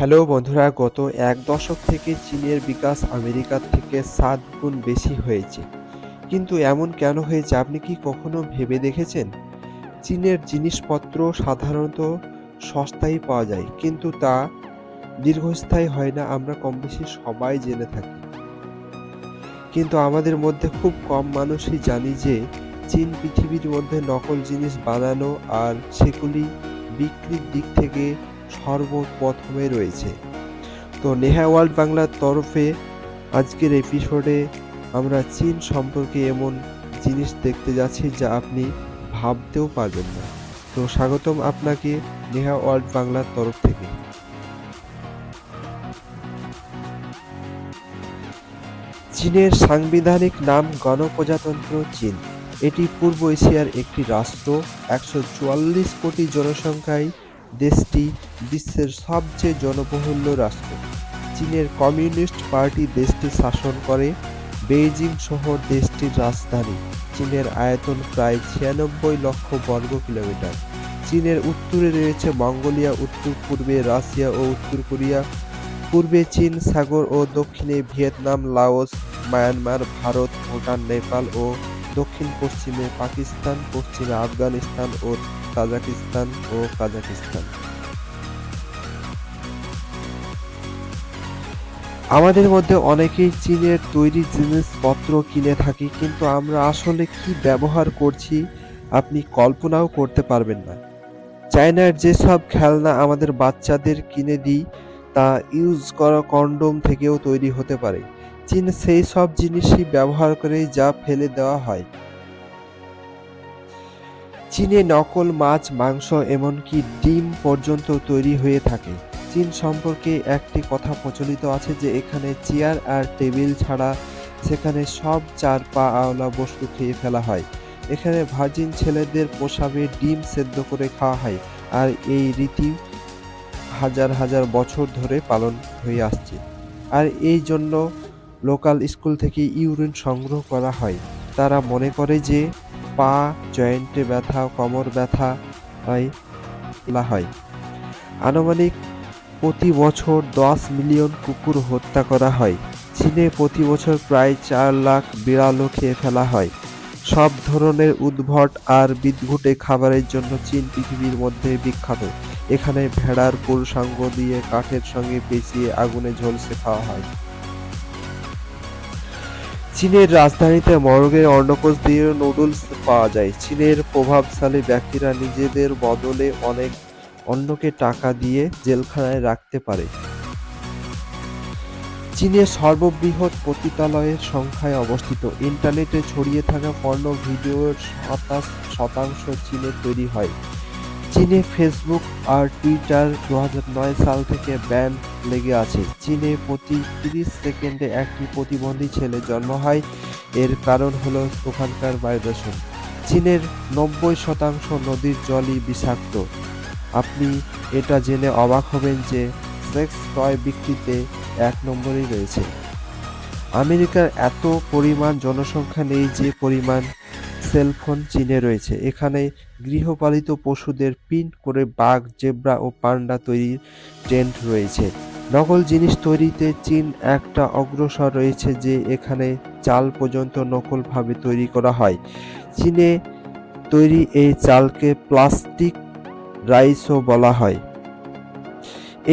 Hello বন্ধুরা, গত এক দশক থেকে চীনের বিকাশ আমেরিকার থেকে সাত গুণ বেশি হয়েছে। কিন্তু এমন কেন হয়েছে আপনি কি কখনো ভেবে দেখেছেন? চীনের জিনিসপত্র সাধারণত সস্তায় পাওয়া যায়, কিন্তু তা দীর্ঘস্থায়ী হয় না, আমরা কম বেশি সবাই জেনে থাকি। কিন্তু আমাদের মধ্যে খুব কম মানুষই জানি যে চীন পৃথিবীর মধ্যে নকল জিনিস বানানো আর সেগুলি বিক্রির দিক থেকে সর্বপ্রথমে রয়েছে। তো নেহা ওয়ার্ল্ড বাংলার তরফে আজকের এপিসোডে আমরা চীন সম্পর্কে এমন জিনিস দেখতে যাচ্ছি যা আপনি ভাবতেও পারবেন না। তো স্বাগতম আপনাকে নেহা ওয়ার্ল্ড বাংলার তরফ থেকে। চীনের সাংবিধানিক নাম গণপ্রজাতন্ত্র চীন। এটি পূর্ব এশিয়ার একটি রাষ্ট্র। একশো চুয়াল্লিশ কোটি জনসংখ্যায় দেশটি বিশ্বের সবচেয়ে জনবহুল্য রাষ্ট্র। চীনের কমিউনিস্ট পার্টি দেশটি শাসন করে। বেইজিং শহর দেশটির রাজধানী চীনের আয়তন প্রায় ছিয়ানব্বই লক্ষ বর্গ কিলোমিটার। চীনের উত্তরে রয়েছে মঙ্গোলিয়া, উত্তর পূর্বে রাশিয়া ও উত্তর কোরিয়া। পূর্বে চীন, সাগর ও দক্ষিণে Vietnam, Laos, Myanmar, Bharat, Bhutan, Nepal ও দক্ষিণ পশ্চিমে পাকিস্তান, পশ্চিমে আফগানিস্তান ও তাজাকিস্তান ও কাজাকিস্তান। আমাদের মধ্যে অনেকেই চীনের তৈরি জিনিসপত্র কিনে থাকি, কিন্তু আমরা আসলে কি ব্যবহার করছি আপনি কল্পনাও করতে পারবেন না। চায়নার যেসব খেলনা আমাদের বাচ্চাদের কিনে দিই, তা ইউজ করা কন্ডোম থেকেও তৈরি হতে পারে। চীন সেই সব জিনিসই ব্যবহার করে যা ফেলে দেওয়া হয়। চীনে নকল মাছ, মাংস, এমনকি ডিম পর্যন্ত তৈরি হয়ে থাকে। চীন সম্পর্কে একটি কথা প্রচলিত আছে যে এখানে চেয়ার আর টেবিল ছাড়া সেখানে সব চার পা আওলা বস্তু খেয়ে ফেলা হয়। এখানে ভার্জিন ছেলেদের পোশাবে ডিম সেদ্ধ করে খাওয়া হয় আর এই রীতি হাজার হাজার বছর ধরে পালন হয়ে আসছে। আর এই জন্য লোকাল স্কুল থেকে ইউরিন সংগ্রহ করা হয়। তারা মনে করে যে পা, জয়েন্টে ব্যথা, কোমর ব্যথা হয় হয়। আনুমানিক প্রতি বছর দশ মিলিয়ন কুকুর হত্যা করা হয়। চীনে প্রতি বছর প্রায় চার লাখ বিড়ালও খেয়ে ফেলা হয়। সব ধরনের উদ্ভট আর বিদঘুটে খাবারের জন্য চীন পৃথিবীর মধ্যে বিখ্যাত। এখানে ভেড়ার পুরুষাঙ্গ দিয়ে কাঠের সঙ্গে পেঁচিয়ে আগুনে ঝলসে খাওয়া হয়। চীনের রাজধানীতে মরগের অন্নকোষ দিয়ে নুডলস পাওয়া যায়। চীনের প্রভাবশালী ব্যক্তিরা নিজেদের বদলে অনেক অন্যকে টাকা দিয়ে জেলখানায় রাখতে পারে। চীনের সর্ববৃহৎ পতিতালয়ের সংখ্যায় অবস্থিত। ইন্টারনেটে ছড়িয়ে থাকা পণ্য ভিডিওর সাতাশ শতাংশ চীনে তৈরি হয়। চীনে ফেসবুক আর টুইটার দু হাজার নয় সাল থেকে ব্যান লেগে আছে। চীনে প্রতি তিরিশ সেকেন্ডে একটি প্রতিবন্ধী ছেলে জন্ম হয়। এর কারণ হলো ওখানকার বায়ুদূষণ চীনের নব্বই শতাংশ নদীর জলই বিষাক্ত। আপনি এটা জেনে অবাক হবেন যে সেক্স টয় বিক্রিতে এক নম্বরেই রয়েছে। আমেরিকার এত পরিমাণ জনসংখ্যা নেই যে পরিমাণ সেলফোন চীনে রয়েছে। এখানে গৃহপালিত পশুদের প্রিন্ট করে বাঘ, জেব্রা ও পান্ডা তৈরির ট্রেন্ড রয়েছে। নকল জিনিস তৈরিতে চীন একটা অগ্রসর রয়েছে যে এখানে চাল পর্যন্ত নকলভাবে তৈরি করা হয়। চীনে তৈরি এই চালকে প্লাস্টিক রাইসও বলা হয়।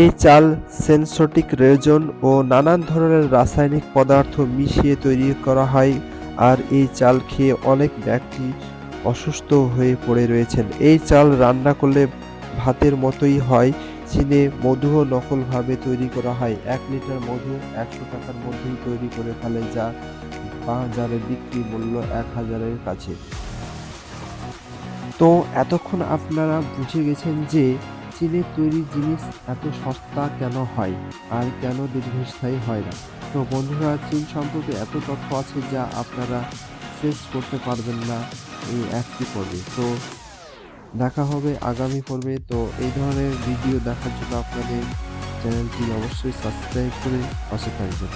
এই চাল সেন্সটিক রেজন ও নানান ধরনের রাসায়নিক পদার্থ মিশিয়ে তৈরি করা হয় আর এই চাল খেয়ে অনেক ব্যক্তি অসুস্থ হয়ে পড়ে রয়েছেন। এই চাল রান্না করলে ভাতের মতোই হয়। চীনে মধুও নকলভাবে তৈরি করা হয়। এক লিটার মধু একশো টাকার মধ্যেই তৈরি করে ফেলে, যা বাজারে বিক্রি মূল্য এক হাজারের কাছে। তো এতক্ষণ আপনারা বুঝে গেছেন যে চীনের তৈরি জিনিস এত সস্তা কেন হয়? আর কেন দীর্ঘস্থায়ী হয় না? তো বন্ধুরা, চীন সম্পর্কে এত তথ্য আছে যা আপনারা শেষ করতে পারবেন না এই একটি পর্বে তো দেখা হবে আগামী পর্বে। তো এই ধরনের ভিডিও দেখার জন্য আপনাদের চ্যানেলটি অবশ্যই সাবস্ক্রাইব করে পাশে থাকবেন।